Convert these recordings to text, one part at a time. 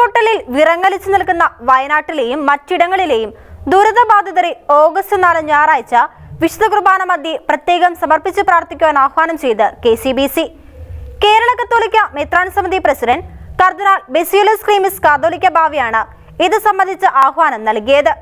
ഉരുൾപൊട്ടലിൽ വിറങ്ങലിച്ചു നിൽക്കുന്ന വയനാട്ടിലെയും മറ്റിടങ്ങളിലെയും ദുരിതബാധിതരെ ഓഗസ്റ്റ് നാല് ഞായറാഴ്ച വിശുദ്ധ കുർബാന മധ്യേ പ്രത്യേകം സമർപ്പിച്ച് പ്രാർത്ഥിക്കുവാൻ ആഹ്വാനം ചെയ്ത് K C B C. Kerala കത്തോലിക്ക മെത്രാൻ സമിതി പ്രസിഡന്റ് കർദിനാൾ ബെസിയുലസ് ക്രീമിസ് കാതോലിക്ക ബാവയാണ് ഇത് സംബന്ധിച്ച് ആഹ്വാനം നൽകിയത്.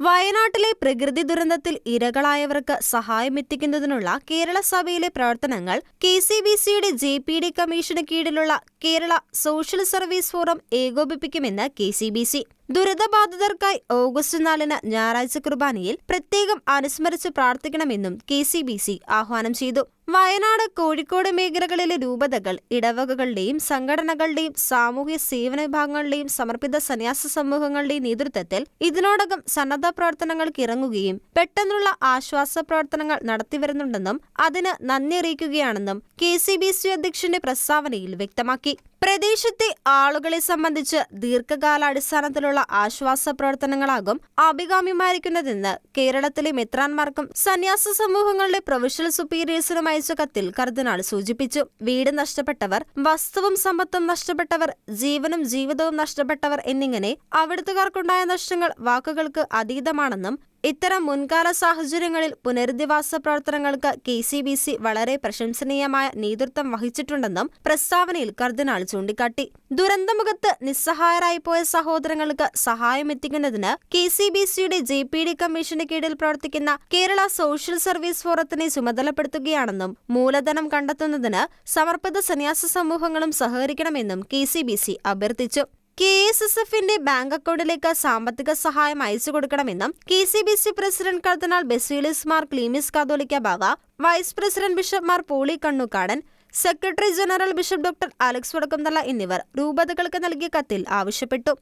വയനാട്ടിലെ പ്രകൃതി ദുരന്തത്തിൽ ഇരകളായവർക്ക് സഹായമെത്തിക്കുന്നതിനുള്ള കേരള സഭയിലെ പ്രവർത്തനങ്ങൾ കെ സി ബി സിയുടെ ജെ പി ഡി കമ്മീഷന് കീഴിലുള്ള കേരള സോഷ്യൽ സർവീസ് ഫോറം ഏകോപിപ്പിക്കുമെന്ന് കെ സി ബി സി. ദുരിതബാധിതർക്കായി ഓഗസ്റ്റ് നാലിന് ഞായറാഴ്ച കുർബാനയിൽ പ്രത്യേകം അനുസ്മരിച്ച് പ്രാർത്ഥിക്കണമെന്നും കെ സി ബി സി ആഹ്വാനം ചെയ്തു. വയനാട് കോഴിക്കോട് മേഖലകളിലെ രൂപതകൾ ഇടവകകളുടെയും സംഘടനകളുടെയും സാമൂഹ്യ സേവന വിഭാഗങ്ങളുടെയും സമർപ്പിത സന്യാസ സമൂഹങ്ങളുടെയും നേതൃത്വത്തിൽ ഇതിനോടകം സന്നദ്ധ പ്രവർത്തനങ്ങൾക്ക് ഇറങ്ങുകയും പെട്ടെന്നുള്ള ആശ്വാസ പ്രവർത്തനങ്ങൾ നടത്തിവരുന്നുണ്ടെന്നും അതിന് നന്ദി അറിയിക്കുകയാണെന്നും കെ സി ബി സി അധ്യക്ഷന്റെ പ്രസ്താവനയിൽ വ്യക്തമാക്കി. പ്രദേശത്തെ ആളുകളെ സംബന്ധിച്ച് ദീർഘകാലാടിസ്ഥാനത്തിലുള്ള ആശ്വാസ പ്രവർത്തനങ്ങളാകും അഭികാമ്യമായിരിക്കുന്നതെന്ന് കേരളത്തിലെ മെത്രാൻമാർക്കും സന്യാസ സമൂഹങ്ങളുടെ പ്രൊഫഷണൽ സുപ്പീരിയേഴ്സിനും അയച്ച കത്തിൽ കർദിനാൾ സൂചിപ്പിച്ചു. വീട് നഷ്ടപ്പെട്ടവർ വസ്തുവും സമ്പത്തും നഷ്ടപ്പെട്ടവർ ജീവനും ജീവിതവും നഷ്ടപ്പെട്ടവർ എന്നിങ്ങനെ അവിടുത്തുകാർക്കുണ്ടായ നഷ്ടങ്ങൾ വാക്കുകൾക്ക് അതീതമാണെന്നും ഇത്തരം മുൻകാല സാഹചര്യങ്ങളിൽ പുനരധിവാസ പ്രവർത്തനങ്ങൾക്ക് കെ സി ബി സി വളരെ പ്രശംസനീയമായ നേതൃത്വം വഹിച്ചിട്ടുണ്ടെന്നും പ്രസ്താവനയിൽ കർദിനാൾ ചൂണ്ടിക്കാട്ടി. ദുരന്തമുഖത്ത് നിസ്സഹായരായി പോയ സഹോദരങ്ങൾക്ക് സഹായമെത്തിക്കുന്നതിന് കെ സി ബി സിയുടെ ജെ പി ഡി കമ്മീഷന് കീഴിൽ പ്രവർത്തിക്കുന്ന കേരള സോഷ്യൽ സർവീസ് ഫോറത്തിനെ ചുമതലപ്പെടുത്തുകയാണെന്നും മൂലധനം കണ്ടെത്തുന്നതിന് സമർപ്പിത സന്യാസ സമൂഹങ്ങളും സഹകരിക്കണമെന്നും കെ സി ബി സി അഭ്യർത്ഥിച്ചു. കെ എസ് എസ് എഫിന്റെ ബാങ്ക് അക്കൗണ്ടിലേക്ക് സാമ്പത്തിക സഹായം അയച്ചു കൊടുക്കണമെന്നും K C B C president കർദിനാൾ Baselios Mar Cleemis Catholicos Bava vice president bishop Mar Poly Kannookadan secretary general bishop doctor Alex Vadakkumthala എന്നിവർ രൂപതകൾക്ക് നൽകിയ കത്തിൽ ആവശ്യപ്പെട്ടു.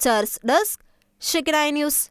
Church desk Shekinah news.